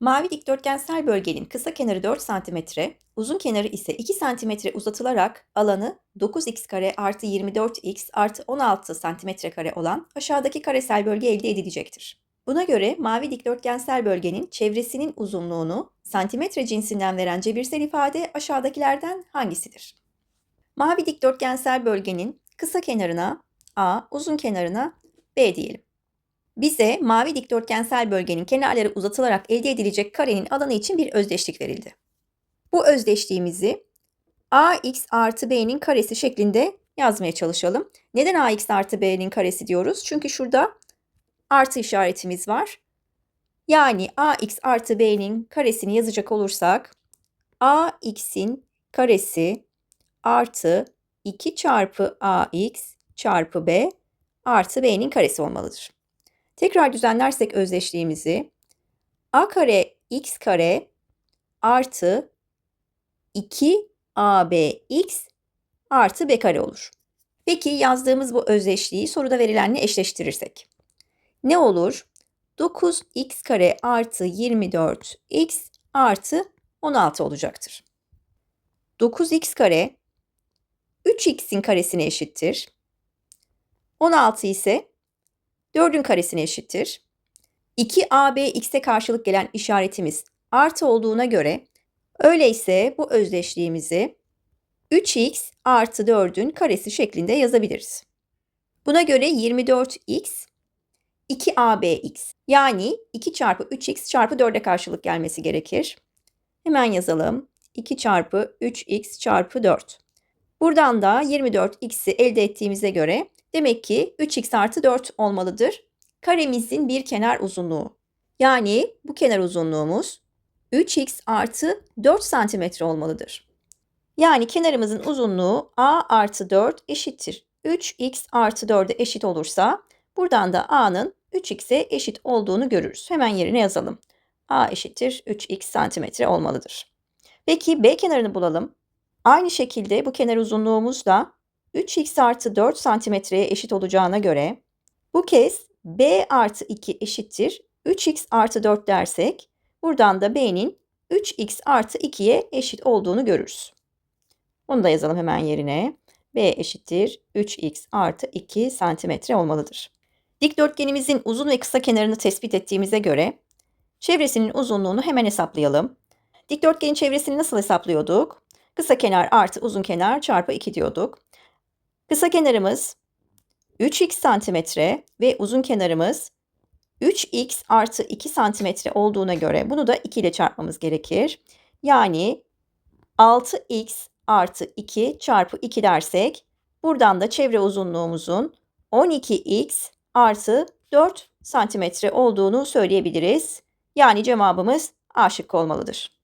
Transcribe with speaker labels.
Speaker 1: Mavi dikdörtgensel bölgenin kısa kenarı 4 cm, uzun kenarı ise 2 cm uzatılarak alanı 9x kare artı 24x artı 16 cm kare olan aşağıdaki karesel bölge elde edilecektir. Buna göre mavi dikdörtgensel bölgenin çevresinin uzunluğunu santimetre cinsinden veren cebirsel ifade aşağıdakilerden hangisidir? Mavi dikdörtgensel bölgenin kısa kenarına A, uzun kenarına B diyelim. Bize mavi dikdörtgensel bölgenin kenarları uzatılarak elde edilecek karenin alanı için bir özdeşlik verildi. Bu özdeşliğimizi ax artı b'nin karesi şeklinde yazmaya çalışalım. Neden ax artı b'nin karesi diyoruz? Çünkü şurada artı işaretimiz var. Yani ax artı b'nin karesini yazacak olursak ax'in karesi artı 2 çarpı ax çarpı b artı b'nin karesi olmalıdır. Tekrar düzenlersek özdeşliğimizi a kare x kare artı 2abx artı b kare olur. Peki yazdığımız bu özdeşliği soruda verilenle eşleştirirsek. Ne olur? 9x kare artı 24x artı 16 olacaktır. 9x kare 3x'in karesine eşittir. 16 ise 4'ün karesine eşittir. 2AB x'e karşılık gelen işaretimiz artı olduğuna göre öyleyse bu özdeşliğimizi 3x artı 4'ün karesi şeklinde yazabiliriz. Buna göre 24x 2abx yani 2 çarpı 3x çarpı 4'e karşılık gelmesi gerekir. Hemen yazalım. 2 çarpı 3x çarpı 4. Buradan da 24x'i elde ettiğimize göre demek ki 3x artı 4 olmalıdır. Karemizin bir kenar uzunluğu. Yani bu kenar uzunluğumuz 3x artı 4 santimetre olmalıdır. Yani kenarımızın uzunluğu a artı 4 eşittir. 3x artı 4'e eşit olursa buradan da a'nın 3x'e eşit olduğunu görürüz. Hemen yerine yazalım. a eşittir 3x santimetre olmalıdır. Peki b kenarını bulalım. Aynı şekilde bu kenar uzunluğumuz da 3x artı 4 santimetreye eşit olacağına göre bu kez b artı 2 eşittir 3x artı 4 dersek buradan da b'nin 3x artı 2'ye eşit olduğunu görürüz. Bunu da yazalım hemen yerine. b eşittir 3x artı 2 santimetre olmalıdır. Dikdörtgenimizin uzun ve kısa kenarını tespit ettiğimize göre çevresinin uzunluğunu hemen hesaplayalım. Dikdörtgenin çevresini nasıl hesaplıyorduk? Kısa kenar artı uzun kenar çarpı 2 diyorduk. Kısa kenarımız 3x santimetre ve uzun kenarımız 3x artı 2 santimetre olduğuna göre bunu da 2 ile çarpmamız gerekir. Yani 6x artı 2 çarpı 2 dersek buradan da çevre uzunluğumuzun 12x artı 4 santimetre olduğunu söyleyebiliriz. Yani cevabımız A şıkkı olmalıdır.